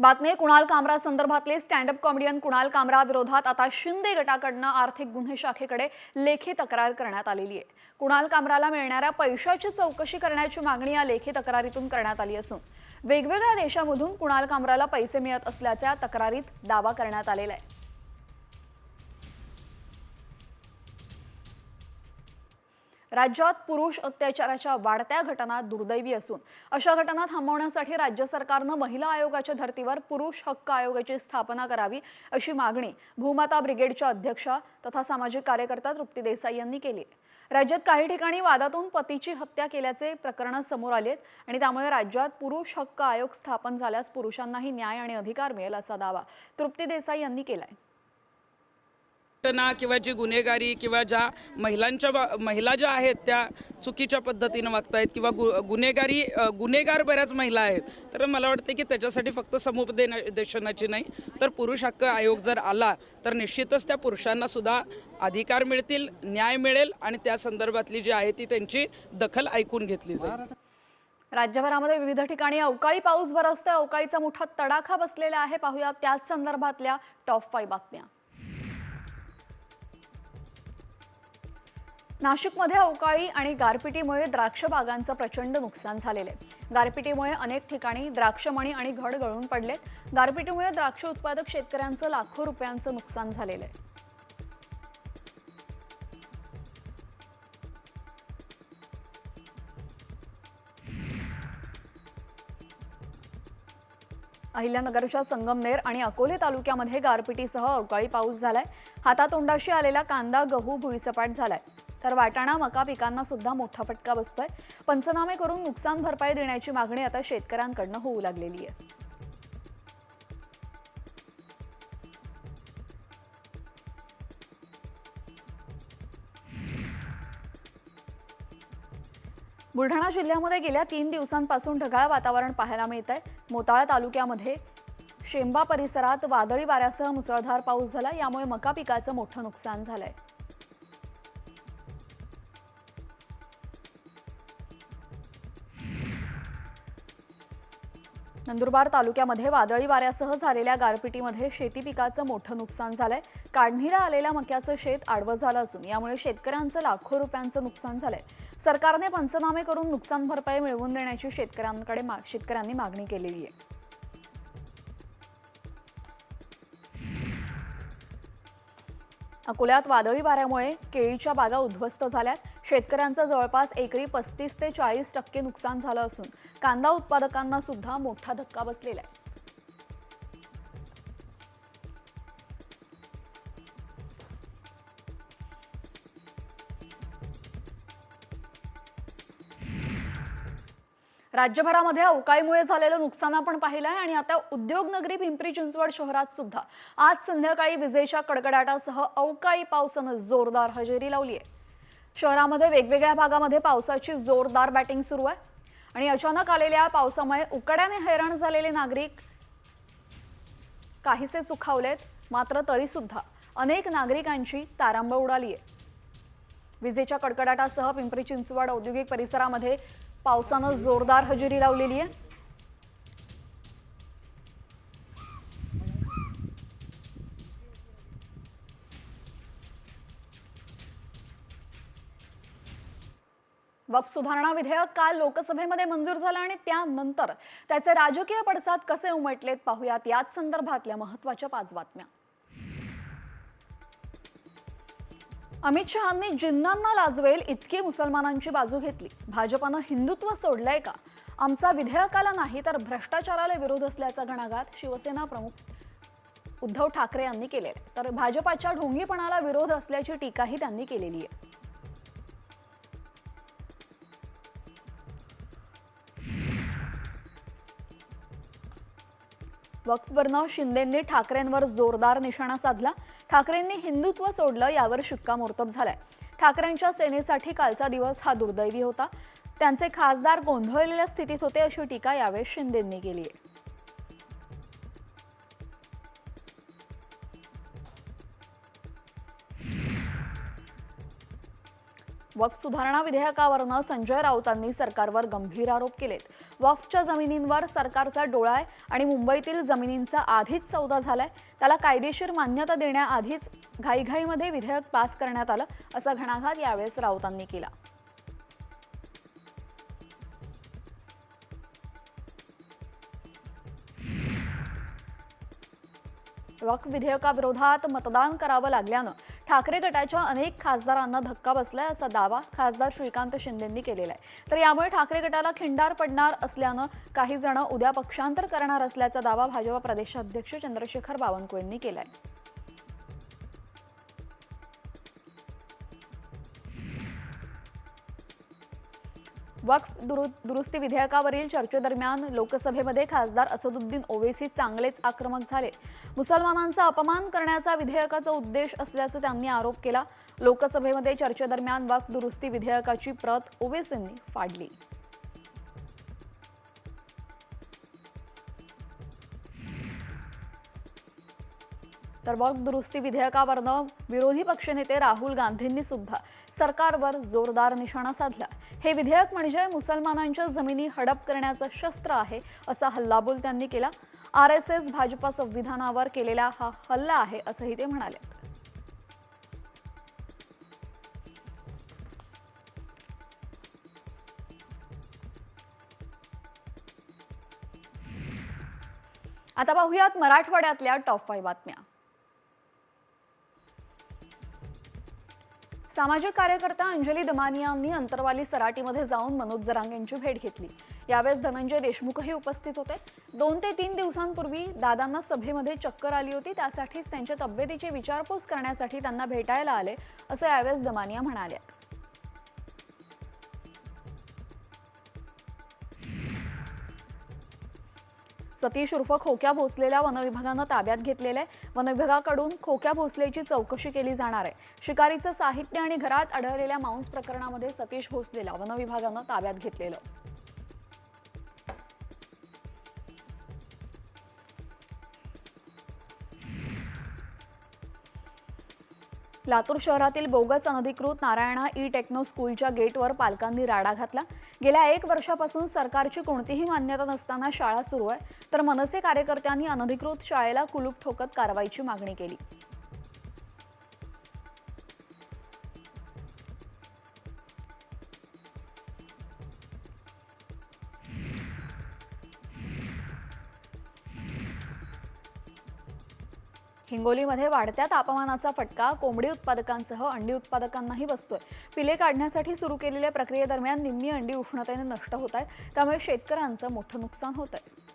बातमी कुणाल कामरा संदर्भातले स्टँडअप कॉमेडियन कुणाल कामरा विरोधात आता शिंदे गटाकडनं आर्थिक गुन्हे शाखेकडे लेखी तक्रार करण्यात आलेली आहे. कुणाल कामराला मिळणाऱ्या पैशाची चौकशी करण्याची मागणी या लेखी तक्रारीतून करण्यात आली असून वेगवेगळ्या देशामधून कुणाल कामराला पैसे मिळत असल्याच्या तक्रारीत दावा करण्यात आलेला आहे. राज्यात पुरुष अत्याचाराच्या वाढत्या घटना दुर्दैवी असून अशा घटना थांबवण्यासाठी राज्य सरकारनं महिला आयोगाच्या धर्तीवर पुरुष हक्क आयोगाची स्थापना करावी अशी मागणी भूमाता ब्रिगेडच्या अध्यक्षा तथा सामाजिक कार्यकर्ता तृप्ती देसाई यांनी केली राज्यात काही ठिकाणी वादातून पतीची हत्या केल्याचे प्रकरणं समोर आलेत आणि त्यामुळे राज्यात पुरुष हक्क आयोग स्थापन झाल्यास पुरुषांनाही न्याय आणि अधिकार मिळेल असा दावा तृप्ती देसाई यांनी केलाय. घटना किंवा जी गुन्हेगारी किंवा ज्या महिलांच्या बा महिला ज्या आहेत त्या चुकीच्या पद्धतीनं वागतायत किंवा गु गुन्हेगारी गुन्हेगार बऱ्याच महिला आहेत. तर मला वाटते की त्याच्यासाठी फक्त समुपदेशनाची नाही तर पुरुष हक्क आयोग जर आला तर निश्चितच त्या पुरुषांना सुद्धा अधिकार मिळतील न्याय मिळेल आणि त्या संदर्भातली जी आहे ती त्यांची दखल ऐकून घेतली जाईल. राज्यभरामध्ये विविध ठिकाणी अवकाळी पाऊस बरसतोय अवकाळीचा मोठा तडाखा बसलेला आहे. पाहूया त्याच संदर्भातल्या टॉप फाईव्ह बातम्या. नाशिकमध्ये अवकाळी आणि गारपिटीमुळे द्राक्ष बागांचं प्रचंड नुकसान झालेलं आहे. गारपिटीमुळे अनेक ठिकाणी द्राक्षमणी आणि घड गळून पडलेत. गारपिटीमुळे द्राक्ष उत्पादक शेतकऱ्यांचं लाखो रुपयांचं नुकसान झालेलं आहे. अहिल्यानगरच्या संगमनेर आणि अकोले तालुक्यामध्ये गारपिटीसह अवकाळी पाऊस झालाय. हातातोंडाशी आलेला कांदा गहू भुईसपाट झालाय. तर वाटाणा मका पिकांना सुद्धा मोठा फटका बसतोय. पंचनामे करून नुकसान भरपाई देण्याची मागणी आता शेतकऱ्यांकडनं होऊ लागलेली आहे. बुलढाणा जिल्ह्यामध्ये गेल्या तीन दिवसांपासून ढगाळ वातावरण पाहायला मिळत आहे मोताळा तालुक्यामध्ये शेंबा परिसरात वादळी वाऱ्यासह मुसळधार पाऊस झाला. यामुळे मका पिकाचं मोठं नुकसान झालंय. नंदुरबार तालुक्यामध्ये वादळी वाऱ्यासह झालेल्या गारपिटीमध्ये शेती पिकाचं मोठं नुकसान झालंय. काढणीला आलेल्या मक्याचं शेत आडवं झालं असून यामुळे शेतकऱ्यांचं लाखो रुपयांचं नुकसान झालंय. सरकारने पंचनामे करून नुकसान भरपाई मिळवून देण्याची शेतकऱ्यांकडे मा- शेतकऱ्यांनी मागणी केलेली आहे. अकोल्यात वादळी वाऱ्यामुळे केळीच्या बागा उद्ध्वस्त झाल्यात. शेतकऱ्यांचं जवळपास एकरी पस्तीस ते चाळीस टक्के नुकसान झालं असून कांदा उत्पादकांना सुद्धा मोठा धक्का बसलेला आहे. राज्यभरामध्ये अवकाळीमुळे झालेलं नुकसान आपण पाहिलं आहे आणि आता उद्योगनगरी पिंपरी चिंचवड शहरात सुद्धा. आज संध्याकाळी विजेच्या कडकडाटासह अवकाळी पावसानं जोरदार हजेरी लावली आहे शहरामध्ये वेगवेगळ्या भागामध्ये पावसाची जोरदार बॅटिंग सुरू आहे. आणि अचानक आलेल्या पावसामुळे उकड्याने हैराण झालेले नागरिक काहीसे सुखावलेत मात्र तरीसुद्धा अनेक नागरिकांची तारांबळ उडाली आहे विजेच्या कडकडाटासह पिंपरी चिंचवड औद्योगिक परिसरामध्ये पावसानं जोरदार हजेरी लावलेली आहे. वक्फ सुधारणा विधेयक काल लोकसभेमध्ये मंजूर झालं आणि त्यानंतर त्याचे राजकीय पडसाद कसे उमटलेत पाहूयात याच संदर्भातल्या महत्त्वाच्या पाच बातम्या. अमित शहांनी जिन्नांना लाजवेल इतकी मुसलमानांची बाजू घेतली. भाजपानं हिंदुत्व सोडलंय का? आमचा विधेयकाला नाही तर भ्रष्टाचाराला विरोध असल्याचा घणाघात शिवसेना प्रमुख उद्धव ठाकरे यांनी केलेला तर भाजपाच्या ढोंगीपणाला विरोध असल्याची टीकाही त्यांनी केलेली आहे. वक्फवरनं शिंदेंनी ठाकरेंवर जोरदार निशाणा साधला. ठाकरेंनी हिंदुत्व सोडलं यावर शिक्कामोर्तब झालाय. ठाकरेंच्या सेनेसाठी कालचा दिवस हा दुर्दैवी होता. त्यांचे खासदार गोंधळलेल्या स्थितीत होते अशी टीका यावेळी शिंदेंनी केली आहे वक्फ सुधारणा विधेयकावरनं संजय राऊतांनी सरकारवर गंभीर आरोप केलेत. वक्फच्या जमिनींवर सरकारचा डोळा आहे आणि मुंबईतील जमिनींचा आधीच सौदा झालाय. त्याला कायदेशीर मान्यता देण्याआधीच घाईघाईमध्ये विधेयक पास करण्यात आलं असा घणाघात यावेळेस राऊतांनी केला. वक्फ विधेयकाविरोधात मतदान करावं लागल्यानं ठाकरे गटाच्या अनेक खासदारांना धक्का बसलाय असा दावा खासदार श्रीकांत शिंदेंनी केलेला आहे. तर यामुळे ठाकरे गटाला खिंडार पडणार असल्यानं काही जण उद्या पक्षांतर करणार असल्याचा दावा भाजपा प्रदेशाध्यक्ष चंद्रशेखर बावनकुळेंनी केलाय. वक्फ दुरु दुरुस्ती विधेयकावरील चर्चेदरम्यान लोकसभेमध्ये खासदार असदुद्दीन ओवेसी चांगलेच आक्रमक झाले. मुसलमानांचा अपमान करण्याचा विधेयकाचा उद्देश असल्याचं त्यांनी आरोप केला. लोकसभेमध्ये चर्चेदरम्यान वक्फ दुरुस्ती विधेयकाची प्रत ओवेसींनी फाडली. तर मग दुरुस्ती विधेयकावरनं विरोधी पक्षनेते राहुल गांधींनी सुद्धा सरकारवर जोरदार निशाणा साधला. हे विधेयक म्हणजे मुसलमानांच्या जमिनी हडप करण्याचं शस्त्र आहे असा हल्लाबोल त्यांनी केला. आर एस एस भाजपा संविधानावर केलेला हा हल्ला आहे असंही ते म्हणाले. आता पाहूयात मराठवाड्यातल्या टॉप फाईव्ह बातम्या. सामाजिक कार्यकर्ता अंजली दमानिया यांनी अंतरवाली सराटीमध्ये जाऊन मनोज जरांग यांची भेट घेतली. यावेळेस धनंजय देशमुखही उपस्थित होते. दोन ते तीन दिवसांपूर्वी दादांना सभेमध्ये चक्कर आली होती. त्यासाठीच त्यांच्या तब्येतीची विचारपूस करण्यासाठी त्यांना भेटायला आले असं यावेळेस दमानिया म्हणाल्या. सतीश उर्फ खोक्या भोसलेला वनविभागानं ताब्यात घेतलेलं आहे. वनविभागाकडून खोक्या भोसलेची चौकशी केली जाणार आहे. शिकारीचं साहित्य आणि घरात आढळलेल्या मांस प्रकरणामध्ये सतीश भोसलेला वनविभागानं ताब्यात घेतलेलं. लातूर शहरातील बोगस अनधिकृत नारायणा ई टेक्नो स्कूलच्या गेटवर पालकांनी राडा घातला. गेल्या एक वर्षापासून सरकारची कोणतीही मान्यता नसताना शाळा सुरू आहे तर मनसे कार्यकर्त्यांनी अनधिकृत शाळेला कुलूप ठोकत कारवाईची मागणी केली. हिंगोलीमध्ये वाढत्या तापमानाचा फटका कोंबडी उत्पादकांसह अंडी उत्पादकांनाही बसतोय. पिले काढण्यासाठी सुरू केलेल्या प्रक्रियेदरम्यान निम्मी अंडी उष्णतेने नष्ट होत आहेत त्यामुळे शेतकऱ्यांचं मोठं नुकसान होत आहे.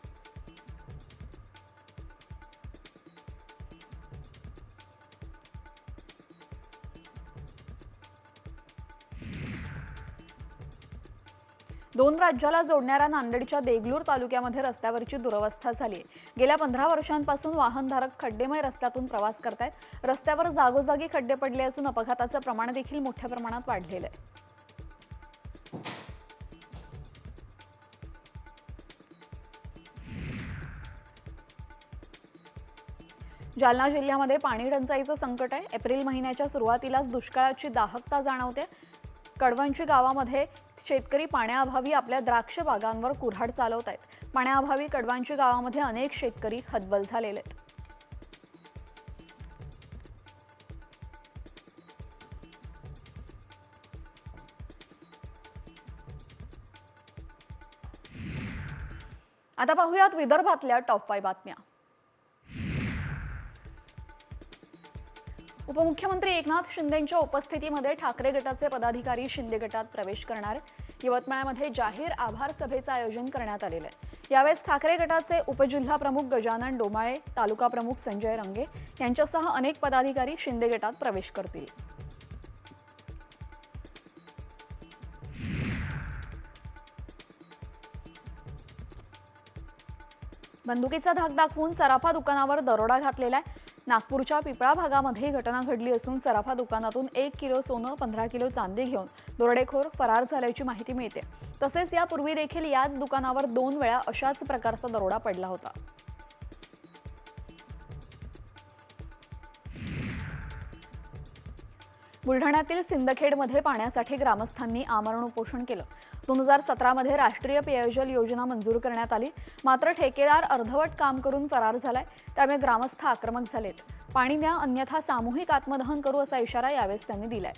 दोन राज्याला जोडणाऱ्या नांदेडच्या देगलूर तालुक्यामध्ये रस्त्यावरची दुरवस्था झाली आहे. गेल्या पंधरा वर्षांपासून वाहनधारक खड्डेमय रस्त्यातून प्रवास करतायत. रस्त्यावर जागोजागी खड्डे पडले असून अपघाताचं प्रमाण देखील मोठ्या प्रमाणात वाढलेलं आहे. जालना जिल्ह्यामध्ये पाणी टंचाईचं संकट आहे. एप्रिल महिन्याच्या सुरुवातीलाच दुष्काळाची दाहकता जाणवते. कडवंची गावामध्ये शेतकरी पाण्याअभावी आपल्या द्राक्ष बागांवर कुऱ्हाड चालवत आहेत. पाण्याअभावी कडवांची गावामध्ये अनेक शेतकरी हतबल झालेले आहेत. आता पाहूयात विदर्भातल्या टॉप फाय बातम्या. उपमुख्यमंत्री एकनाथ शिंदेंच्या उपस्थितीमध्ये ठाकरे गटाचे पदाधिकारी शिंदे गटात प्रवेश करणार आहेत. यवतमाळमध्ये जाहीर आभार सभेचं आयोजन करण्यात आलेलं आहे. यावेळेस ठाकरे गटाचे उपजिल्हा प्रमुख गजानन डोमाळे तालुका प्रमुख संजय रंगे यांच्यासह अनेक पदाधिकारी शिंदे गटात प्रवेश करतील. बंदुकीचा धाक दाखवून सराफा दुकानावर दरोडा घातलेला आहे. नागपूरच्या पिपळा भागामध्ये ही घटना घडली असून सराफा दुकानातून एक किलो सोनं पंधरा किलो चांदी घेऊन दरोडेखोर फरार झाल्याची माहिती मिळते. तसेच यापूर्वी देखील याच दुकानावर दोन वेळा अशाच प्रकारचा दरोडा पडला होता. बुलढाण्यातील सिंदखेडमध्ये पाण्यासाठी ग्रामस्थांनी आमरण उपोषण केलं. दोन हजार सतरामध्ये राष्ट्रीय पेयजल योजना मंजूर करण्यात आली. मात्र ठेकेदार अर्धवट काम करून फरार झालाय. त्यामुळे ग्रामस्थ आक्रमक झालेत. पाणी द्या अन्यथा सामूहिक आत्मदहन करू असा इशारा यावेळेस त्यांनी दिलाय.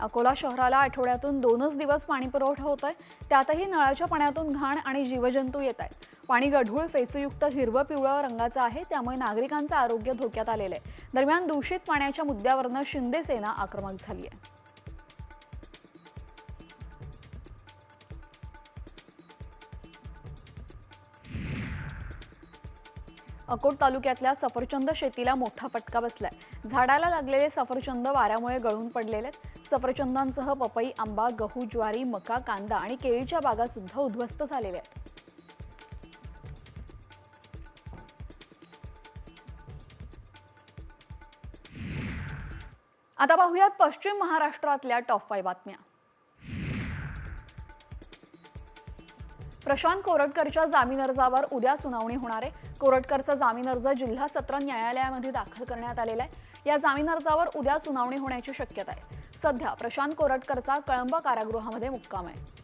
अकोला शहराला आठवड्यातून दोनच दिवस पाणी पुरवठा होतोय. त्यातही नळाच्या पाण्यातून घाण आणि जीवजंतू येत आहेत पाणी गढूळ फेसयुक्त हिरवं पिवळं रंगाचं आहे. त्यामुळे नागरिकांचं आरोग्य धोक्यात आलेलं आहे. दरम्यान दूषित पाण्याच्या मुद्द्यावरनं शिंदे सेना आक्रमक झाली आहे. अकोट तालुक्यातल्या सफरचंद शेतीला मोठा फटका बसलाय. झाडाला लागलेले सफरचंद वाऱ्यामुळे गळून पडलेले आहेत. सफरचंदांसह पपई आंबा गहू ज्वारी मका कांदा आणि केळीच्या बागा सुद्धा उद्ध्वस्त झालेल्या आहेत. आता पाहूयात पश्चिम महाराष्ट्रातल्या टॉप फाय बातम्या. प्रशांत कोरटकरच्या जामीन अर्जावर उद्या सुनावणी होणार आहे. कोरटकरचा जामीन अर्ज जिल्हा सत्र न्यायालयामध्ये दाखल करण्यात आलेला आहे. या जामीन अर्जावर उद्या सुनावणी होण्याची शक्यता आहे. सध्या प्रशांत कोरटकरचा कळंब कारागृहामध्ये मुक्काम आहे.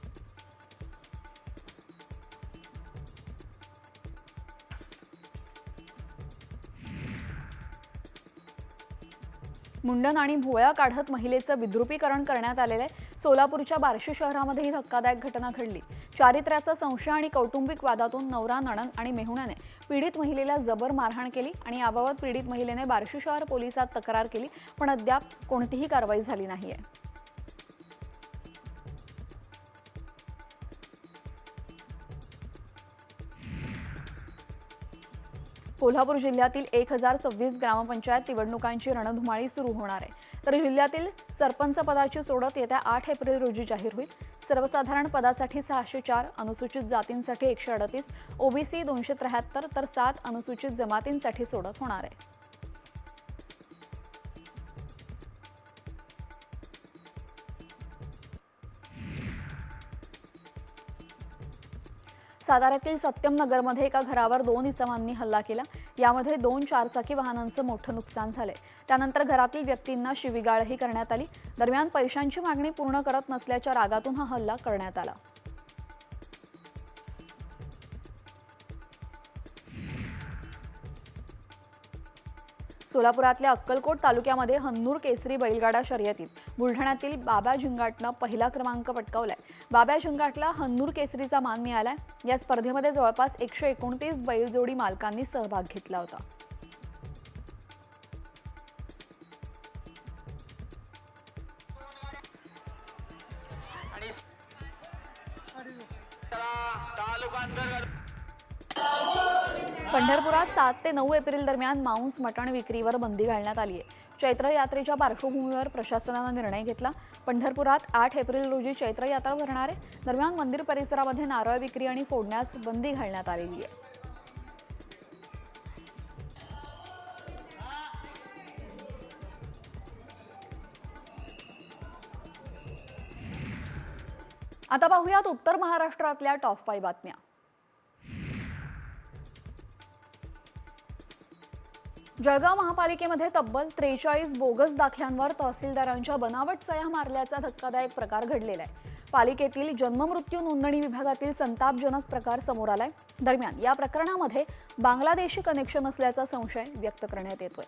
मुंडन आणि भोळ्या काढत महिलेचं विद्रुपीकरण करण्यात आलेलं आहे. सोलापूरच्या बार्शी शहरामध्ये ही धक्कादायक घटना घडली. चारित्र्याचा संशय आणि कौटुंबिक वादातून नवरा नणन आणि मेहुण्याने पीडित महिलेला जबर मारहाण केली आणि याबाबत पीडित महिलेने बार्शी शहर पोलिसात तक्रार केली पण अद्याप कोणतीही कारवाई झाली नाहीये. कोल्हापूर जिल्ह्यातील एक हजार सव्वीस ग्रामपंचायत निवडणुकांची रणधुमाळी सुरू होणार आहे. तर जिल्ह्यातील सरपंच पदाची सोडत येत्या आठ एप्रिल रोजी जाहीर होईल. सर्वसाधारण पदासाठी सहाशे चार अनुसूचित जातींसाठी एकशे अडतीस ओबीसी दोनशे त्र्याहत्तर तर सात अनुसूचित जमातींसाठी सोडत होणार आहे. साताऱ्यातील सत्यम नगरमध्ये एका घरावर दोन इसमांनी हल्ला केला. यामध्ये दोन चारचाकी वाहनांचं मोठं नुकसान झालंय. त्यानंतर घरातील व्यक्तींना शिवीगाळही करण्यात आली. दरम्यान पैशांची मागणी पूर्ण करत नसल्याच्या रागातून हा हल्ला करण्यात आला. सोलापुरातल्या अक्कलकोट तालुक्यामध्ये हन्नूर केसरी बैलगाडा शर्यतीत. बुलढाण्यातील बाब्या झिंगाटनं पहिला क्रमांक पटकावलाय. बाब्या झिंगाटला हन्नूर केसरीचा मान मिळालाय. या स्पर्धेमध्ये जवळपास एकशे एकोणतीस बैलजोडी मालकांनी सहभाग घेतला होता. सात ते नऊ एप्रिल दरम्यान मांस मटण विक्रीवर बंदी घालण्यात आली आहे. चैत्र यात्रेच्या पार्श्वभूमीवर प्रशासनानं निर्णय घेतला. पंढरपुरात आठ एप्रिल रोजी चैत्र यात्रा भरणार आहे. दरम्यान मंदिर परिसरामध्ये नारळ विक्री आणि फोडण्यास बंदी घालण्यात आलेली आहे. आता पाहूयात उत्तर महाराष्ट्रातल्या टॉप फाईव्ह बातम्या. जळगाव महापालिकेमध्ये तब्बल त्रेचाळीस बोगस दाखल्यांवर तहसीलदारांच्या बनावट सह्या मारल्याचा धक्कादायक प्रकार घडलेला आहे. पालिकेतील जन्ममृत्यू नोंदणी विभागातील संतापजनक प्रकार समोर आलाय. दरम्यान या प्रकरणामध्ये बांगलादेशी कनेक्शन असल्याचा संशय व्यक्त करण्यात येतोय.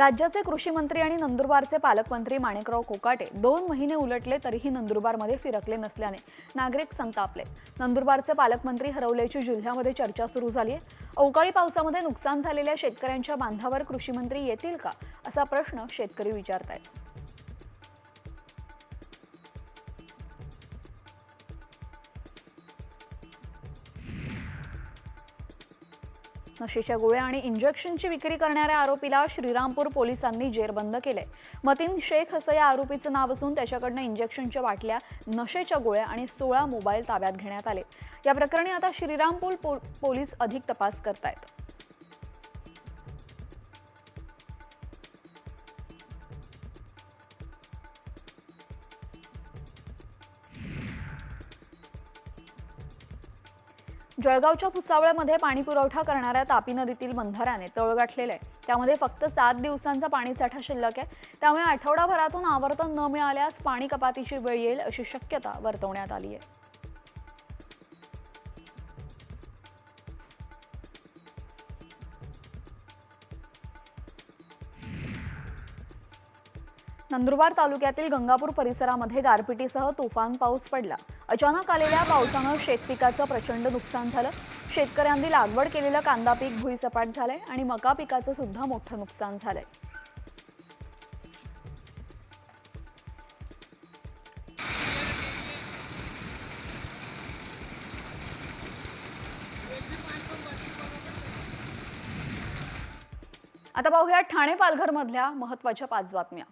राज्याचे कृषी मंत्री आणि नंदुरबारचे पालकमंत्री माणिकराव कोकाटे दोन महिने उलटले तरीही नंदुरबारमध्ये फिरकले नसल्याने नागरिक संतापले. नंदुरबारचे पालकमंत्री हरवल्याची जिल्ह्यामध्ये चर्चा सुरू झाली आहे अवकाळी पावसामध्ये नुकसान झालेल्या शेतकऱ्यांच्या बांधावर कृषी मंत्री येतील का? असा प्रश्न शेतकरी विचारतायत. नशेच्या गोळ्या आणि इंजेक्शनची विक्री करणाऱ्या आरोपीला श्रीरामपूर पोलिसांनी जेरबंद केलंय. मतीन शेख असं या आरोपीचं नाव असून त्याच्याकडनं इंजेक्शनच्या बाटल्या नशेच्या गोळ्या आणि सोळा मोबाईल ताब्यात घेण्यात आले. या प्रकरणी आता श्रीरामपूर पो- पोलीस अधिक तपास करतायत. जळगावच्या भुसावळ्यामध्ये पाणी पुरवठा करणाऱ्या तापी नदीतील बंधाऱ्याने तळ गाठलेलं आहे. त्यामध्ये फक्त सात दिवसांचा पाणीसाठा शिल्लक आहे. त्यामुळे आठवडाभरातून आवर्तन न मिळाल्यास पाणी कपातीची वेळ येईल अशी शक्यता वर्तवण्यात आली आहे. नंदुरबार तालुक्यातील गंगापूर परिसरामध्ये गारपिटीसह तुफान पाऊस पडला. अचानक आलेल्या पावसानं शेतपिकाचं प्रचंड नुकसान झालं. शेतकऱ्यांनी लागवड केलेलं कांदा पीक भुईसपाट झालंय आणि मका पिकाचं सुद्धा मोठं नुकसान झालंय. आता पाहूया ठाणे पालघरमधल्या महत्त्वाच्या महत्त्वाच्या पाच बातम्या.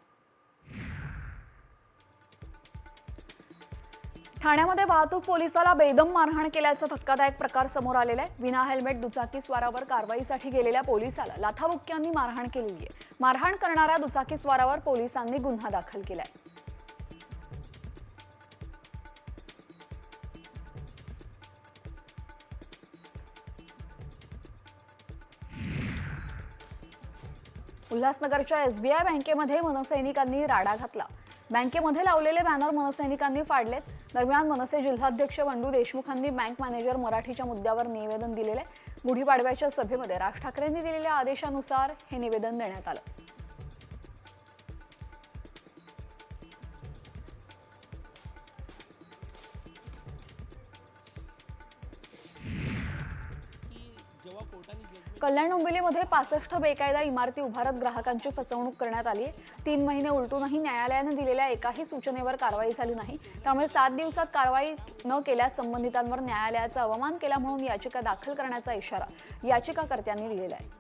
ठाण्यामध्ये वाहतूक पोलिसाला बेदम मारहाण केल्याचा धक्कादायक प्रकार समोर आलेला आहे. विना हेल्मेट दुचाकी स्वारावर कारवाईसाठी गेलेल्या पोलिसाला लाथाबुक्क्यांनी मारहाण केलेली आहे. मारहाण करणाऱ्या दुचाकी स्वारावर पोलिसांनी गुन्हा दाखल केलाय उल्हासनगरच्या एसबीआय बँकेमध्ये मनसैनिकांनी राडा घातला. बँकेमध्ये लावलेले बॅनर मनसैनिकांनी फाडलेत. दरम्यान मनसे जिल्हाध्यक्ष बंडू देशमुखांनी बँक मॅनेजर मराठीच्या मुद्द्यावर निवेदन दिलेले. गुढीपाडव्याच्या सभेमध्ये राज ठाकरेंनी दिलेल्या आदेशानुसार हे निवेदन देण्यात आलं. कल्याण डोंबिवलीमध्ये पासष्ट बेकायदा इमारती उभारत ग्राहकांची फसवणूक करण्यात आली. आहे तीन महिने उलटूनही न्यायालयानं दिलेल्या एकाही सूचनेवर कारवाई झाली नाही. त्यामुळे सात दिवसात कारवाई न केल्यास संबंधितांवर न्यायालयाचा अवमान केला म्हणून याचिका दाखल करण्याचा इशारा याचिकाकर्त्यांनी दिलेला आहे.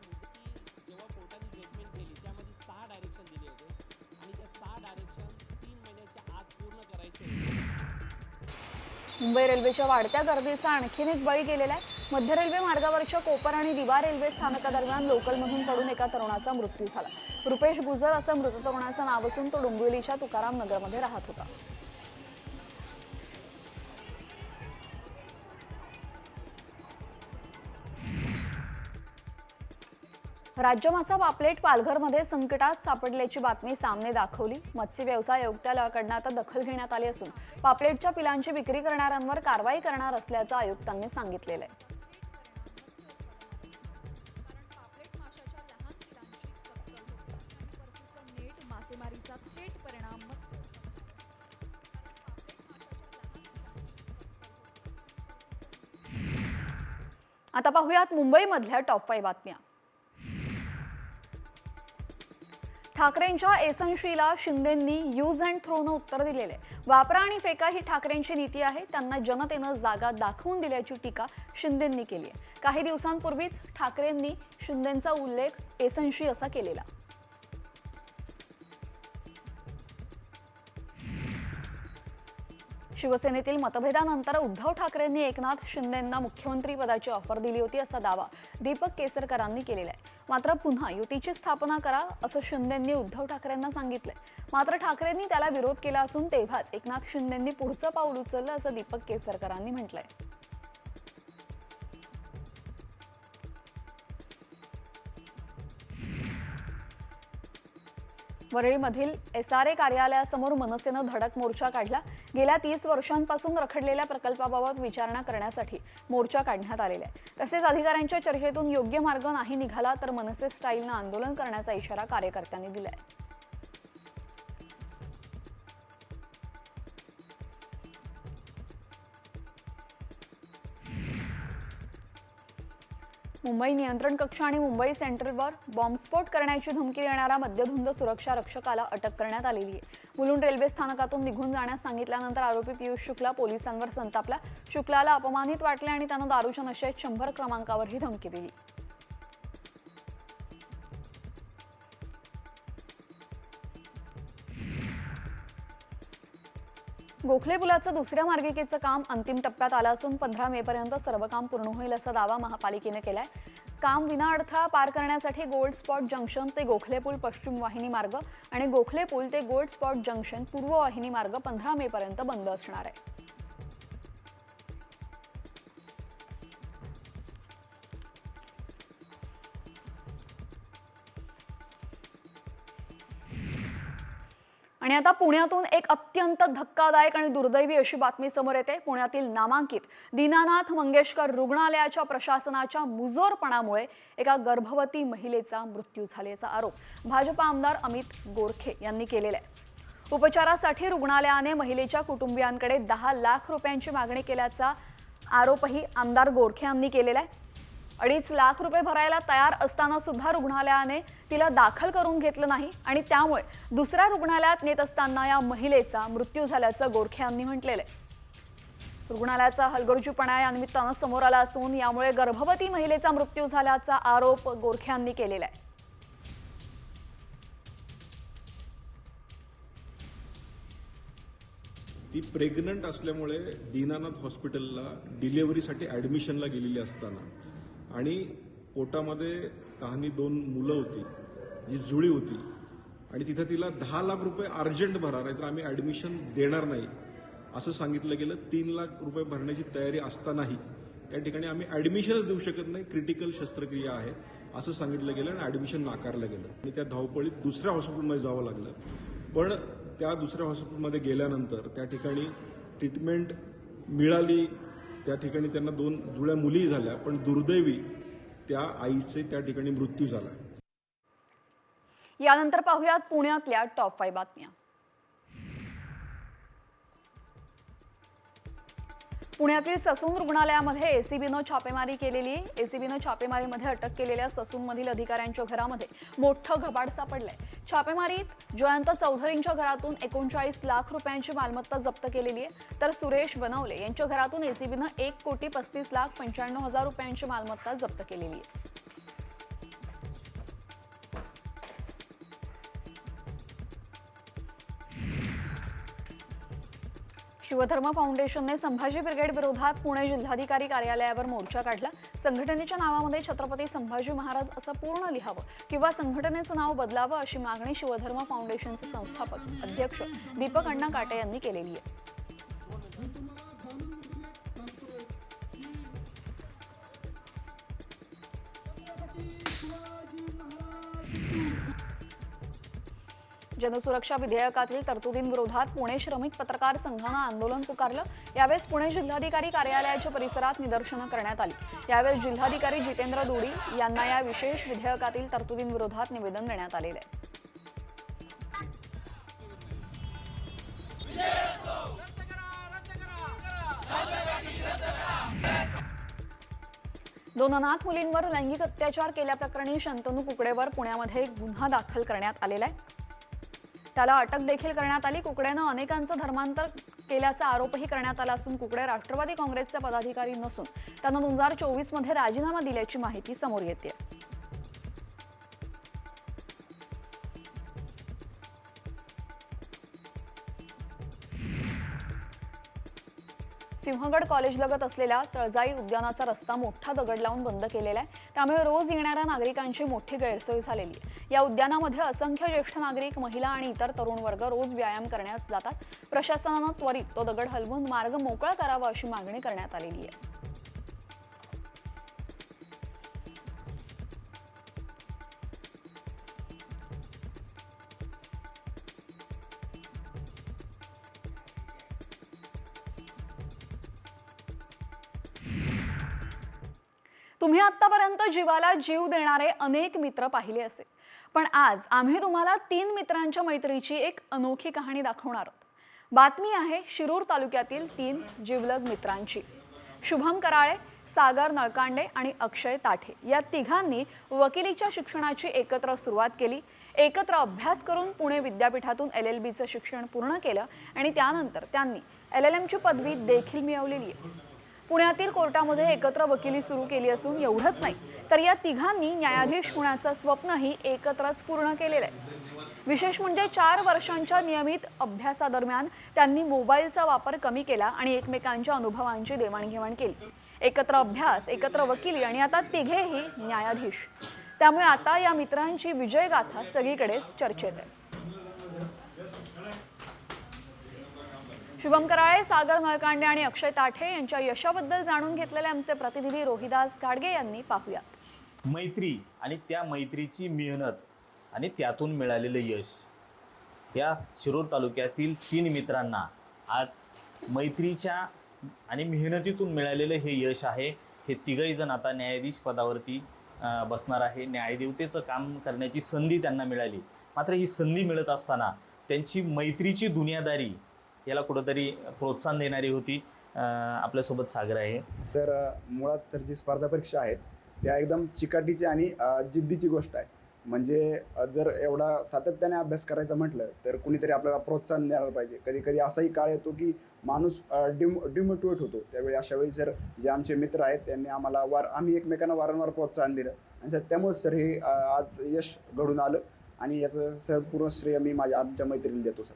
मुंबई रेल्वेच्या वाढत्या गर्दीचा आणखीन एक बळी गेलेला आहे. मध्य रेल्वे मार्गावरच्या कोपर आणि दिवा रेल्वे स्थानकादरम्यान लोकलमधून पडून एका तरुणाचा मृत्यू झाला. रुपेश गुजर असं मृत तरुणाचं नाव असून तो डोंबिवलीच्या तुकाराम नगरमध्ये राहत होता. राज्य मासा पापलेट पालघरमध्ये संकटात सापडल्याची बातमी सामने दाखवली. मत्स्य व्यवसाय आयुक्तालयाकडनं आता दखल घेण्यात आली असून पापलेटच्या पिलांची विक्री करणाऱ्यांवर कारवाई करणार असल्याचं आयुक्तांनी सांगितलेलं आहे. पाहूयात मुंबईमधल्या टॉप फाईव्ह बातम्या. ठाकरेंच्या एसनशीला शिंदेंनी यूज अँड थ्रोनं उत्तर दिलेले. वापरा आणि फेका ही ठाकरेंची नीती आहे त्यांना जनतेनं जागा दाखवून दिल्याची टीका शिंदेंनी केली आहे. काही दिवसांपूर्वीच ठाकरेंनी शिंदेंचा उल्लेख एसनशी असा केलेला. शिवसेनेतील मतभेदानंतर उद्धव ठाकरेंनी एकनाथ शिंदेंना मुख्यमंत्री पदाची ऑफर दिली होती असा दावा दीपक केसरकरांनी केलेला आहे. मात्र पुन्हा युतीची स्थापना करा असं शिंदेंनी उद्धव ठाकरेंना सांगितलंय. मात्र ठाकरेंनी त्याला विरोध केला असून तेव्हाच एकनाथ शिंदेंनी पुढचं पाऊल उचललं असं दीपक केसरकरांनी म्हटलंय. वरळीमधील एस आर ए कार्यालयासमोर मनसेनं धडक मोर्चा काढला. गेल्या तीस वर्षांपासून रखडलेल्या प्रकल्पाबाबत विचारणा करण्यासाठी मोर्चा काढण्यात आलेला आहे. तसेच अधिकाऱ्यांच्या चर्चेतून योग्य मार्ग नाही निघाला तर मनसे स्टाईलनं आंदोलन करण्याचा इशारा कार्यकर्त्यांनी दिलाय. मुंबई नियंत्रण कक्ष आणि मुंबई सेंट्रलवर बॉम्बस्फोट करण्याची धमकी देणाऱ्या मध्यधुंद सुरक्षा रक्षकाला अटक करण्यात आलेली आहे. मुलुंड रेल्वे स्थानकातून निघून जाण्यास सांगितल्यानंतर आरोपी पियुष शुक्ला पोलिसांवर संतापला. शुक्लाला अपमानित वाटले आणि त्यानं दारूच्या नशेत शंभर क्रमांकावर ही धमकी दिली. गोखले पुलाचं दुसऱ्या मार्गिकेचं काम अंतिम टप्प्यात आलं असून पंधरा मे पर्यंत सर्व काम पूर्ण होईल असा दावा महापालिकेने केलाय. काम विना अडथळा पार करण्यासाठी गोल्ड स्पॉट जंक्शन ते गोखले पूल पश्चिम वाहिनी मार्ग आणि गोखले पूल ते गोल्ड स्पॉट जंक्शन पूर्व वाहिनी मार्ग पंधरा मे पर्यंत बंद असणार आहे. आणि आता पुण्यातून एक अत्यंत धक्कादायक आणि दुर्दैवी अशी बातमी समोर येते. पुण्यातील नामांकित दीनानाथ मंगेशकर रुग्णालयाच्या प्रशासनाच्या मुजोरपणामुळे एका गर्भवती महिलेचा मृत्यू झाल्याचा आरोप भाजपा आमदार अमित गोरखे यांनी केलेला आहे. उपचारासाठी रुग्णालयाने महिलेच्या कुटुंबियांकडे दहा लाख रुपयांची मागणी केल्याचा आरोपही आमदार गोरखे यांनी केलेला आहे. अडीच लाख रुपये भरायला तयार असताना सुद्धा रुग्णालयाने तिला दाखल करून घेतलं नाही आणि त्यामुळे दुसऱ्या रुग्णालयात नेत असताना या महिलेचा मृत्यू झाल्याचं गोरखे यांनी म्हटलेलं आहे. रुग्णालयाचा हलगर्जीपणा या निमित्तानं समोर आला असून यामुळे गर्भवती महिलेचा मृत्यू झाल्याचा आरोप गोरखे यांनी केलेला आहे. ती प्रेग्नंट असल्यामुळे दीनानाथ हॉस्पिटलला डिलेवरीसाठी ॲडमिशनला गेलेली असताना आणि पोटामध्ये तहानी दोन मुलं होती जी जुळी होती. आणि तिथं तिला दहा लाख रुपये अर्जंट भरा नाहीतर आम्ही ॲडमिशन देणार नाही. असं सांगितलं गेलं तीन लाख रुपये भरण्याची तयारी असतानाही. त्या ठिकाणी आम्ही ॲडमिशनच देऊ शकत नाही क्रिटिकल शस्त्रक्रिया आहे असं सांगितलं गेलं आणि ॲडमिशन नाकारलं गेलं. आणि त्या धावपळीत दुसऱ्या हॉस्पिटलमध्ये जावं लागलं. पण त्या दुसऱ्या हॉस्पिटलमध्ये गेल्यानंतर त्या ठिकाणी ट्रीटमेंट मिळाली त्या ठिकाणी त्यांना दोन जुळ्या मुली झाल्या पण दुर्दैवी त्या आईचे त्या ठिकाणी मृत्यू झाला. यानंतर पाहुयात पुण्यातल्या टॉप फाईव्ह बातम्या. पुण्यातील ससून रुग्णालयामध्ये एसीबीनं छापेमारी केलेली एसीबीनं छापेमारीमध्ये अटक केलेल्या ससूनमधील अधिकाऱ्यांच्या घरामध्ये मोठं घबाड सापडलंय. छापेमारीत जयंत चौधरींच्या घरातून एकोणचाळीस लाख रुपयांची मालमत्ता जप्त केलेली आहे. तर सुरेश बनवले यांच्या घरातून एसीबीनं एक कोटी पस्तीस लाख पंच्याण्णव हजार रुपयांची मालमत्ता जप्त केलेली आहे. शिवधर्म फाउंडेशनने संभाजी ब्रिगेड विरोधात पुणे जिल्हाधिकारी कार्यालयावर मोर्चा काढला. संघटनेच्या नावामध्ये छत्रपती संभाजी महाराज असं पूर्ण लिहावं किंवा संघटनेचं नाव बदलावं अशी मागणी शिवधर्म फाउंडेशनचे संस्थापक अध्यक्ष दीपक अण्णा काटे यांनी केलेली आहे. जनसुरक्षा विधेयकातील तरतुदींविरोधात पुणे श्रमिक पत्रकार संघानं आंदोलन पुकारलं. यावेळेस पुणे जिल्हाधिकारी कार्यालयाच्या परिसरात निदर्शनं करण्यात आली. यावेळेस जिल्हाधिकारी जितेंद्र दोडी यांना या विशेष विधेयकातील तरतुदींविरोधात निवेदन देण्यात आलेलं आहे. दोन अनाथ मुलींवर लैंगिक अत्याचार केल्याप्रकरणी शंतनू कुकडेवर पुण्यामध्ये एक गुन्हा दाखल करण्यात आलेला आहे. त्याला अटक देखील करण्यात आली. कुकडेनं अनेकांचं धर्मांतर केल्याचा आरोपही करण्यात आला असून कुकडे राष्ट्रवादी काँग्रेसचे पदाधिकारी नसून त्यानं दोन हजार चोवीसमध्ये राजीनामा दिल्याची माहिती समोर येते सिंहगड कॉलेजलगत असलेल्या तळजाई उद्यानाचा रस्ता मोठा दगड लावून बंद केलेला आहे. त्यामुळे रोज येणाऱ्या नागरिकांची मोठी गैरसोय झालेली आहे. या उद्यानामध्ये असंख्य ज्येष्ठ नागरिक महिला आणि इतर तरुण वर्ग रोज व्यायाम करण्यास जातात. प्रशासनानं त्वरित तो दगड हलवून मार्ग मोकळा करावा अशी मागणी करण्यात आलेली आहे. तुम्ही आतापर्यंत जीवाला जीव देणारे अनेक मित्र पाहिले असेल. पण आज आम्ही तुम्हाला तीन मित्रांच्या मैत्रीची एक अनोखी कहाणी दाखवणार आहोत. बातमी आहे शिरूर तालुक्यातील तीन जिवलग मित्रांची. शुभम कराळे सागर नळकांडे आणि अक्षय ताठे या तिघांनी वकिलीच्या शिक्षणाची एकत्र सुरुवात केली. एकत्र अभ्यास करून पुणे विद्यापीठातून एल एल बीचं शिक्षण पूर्ण केलं आणि त्यानंतर त्यांनी एल एल एमची पदवी देखील मिळवलेली आहे. पुण्यातील कोर्टामध्ये एकत्र वकिली सुरू केली असून एवढंच नाही तर या तिघांनी न्यायाधीश होण्याचं स्वप्नही एकत्रच पूर्ण केलेलं आहे. विशेष म्हणजे चार वर्षांच्या नियमित अभ्यासादरम्यान त्यांनी मोबाईलचा वापर कमी केला आणि एकमेकांच्या अनुभवांची देवाणघेवाण केली. एकत्र अभ्यास एकत्र वकिली आणि आता तिघेही न्यायाधीश. त्यामुळे आता या मित्रांची विजयगाथा सगळीकडेच चर्चेत आहे. शुभम कराळे सागर नळकांडे आणि अक्षय ताठे यांच्या यशाबद्दल जाणून घेतलेले आमचे प्रतिनिधी रोहिदास गाडगे यांनी पाहूयात. मैत्री आणि त्या मैत्रीची मेहनत आणि त्यातून मिळालेलं यश. या शिरूर तालुक्यातील तीन मित्रांना आज मैत्रीच्या आणि मेहनतीतून मिळालेलं हे यश आहे. हे तिघही जण आता न्यायाधीश पदावरती बसणार आहे. न्यायदेवतेचं काम करण्याची संधी त्यांना मिळाली. मात्र ही संधी मिळत असताना त्यांची मैत्रीची दुनियादारी याला कुठंतरी प्रोत्साहन देणारी होती आपल्यासोबत सागर आहे. सर मुळात सर जी स्पर्धा परीक्षा आहेत त्या एकदम चिकाटीची आणि जिद्दीची गोष्ट आहे. म्हणजे जर एवढा सातत्याने अभ्यास करायचा म्हटलं तर कुणीतरी आपल्याला प्रोत्साहन द्यायला पाहिजे. कधी कधी असाही काळ येतो की माणूस डिम डिमोटिवेट होतो. त्यावेळी अशा वेळी सर जे आमचे मित्र आहेत त्यांनी आम्हाला वार आम्ही एकमेकांना वारंवार प्रोत्साहन दिलं. आणि सर त्यामुळे सर हे आज यश घडून आलं आणि याचं सर पूर्ण श्रेय मी माझ्या आमच्या मैत्रिणी देतो सर.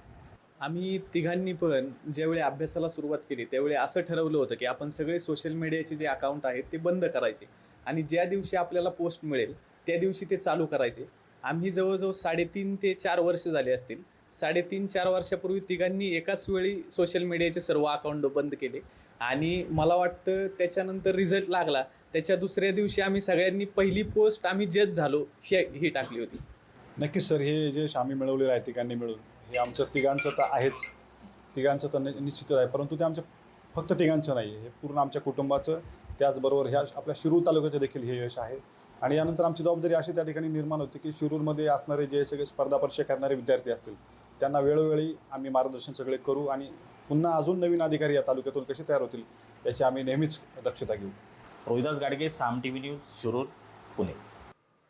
आम्ही तिघांनी पण ज्यावेळी अभ्यासाला सुरुवात केली त्यावेळी असं ठरवलं होतं की आपण सगळे सोशल मीडियाचे जे अकाउंट आहेत ते बंद करायचे. आणि ज्या दिवशी आपल्याला पोस्ट मिळेल त्या दिवशी ते चालू करायचे. आम्ही जवळजवळ साडेतीन ते चार वर्ष झाले असतील. साडेतीन चार वर्षापूर्वी तिघांनी एकाच वेळी सोशल मीडियाचे सर्व अकाउंट बंद केले. आणि मला वाटतं त्याच्यानंतर रिझल्ट लागला. त्याच्या दुसऱ्या दिवशी आम्ही सगळ्यांनी पहिली पोस्ट आम्ही जज झालो ही ही टाकली होती. नक्कीच सर हे जे आम्ही मिळवलेलं आहे तिघांनी मिळून हे आमचं तिघांचं तर आहेच. तिघांचं तर निश्चितच आहे. परंतु ते आमच्या फक्त तिघांचं नाही हे पूर्ण आमच्या कुटुंबाचं त्याचबरोबर ह्या आपल्या शिरूर तालुक्याचे देखील हे यश आहे. आणि यानंतर आमची जबाबदारी अशी त्या ठिकाणी निर्माण होती की शिरूरमध्ये असणारे जे सगळे स्पर्धा परीक्षा करणारे विद्यार्थी असतील त्यांना वेळोवेळी आम्ही मार्गदर्शन सगळे करू आणि पुन्हा अजून नवीन अधिकारी या तालुक्यातून कसे तयार होतील याची आम्ही नेहमीच दक्षता घेऊ. Rohidas Gadge Saam T V news Shirur Pune.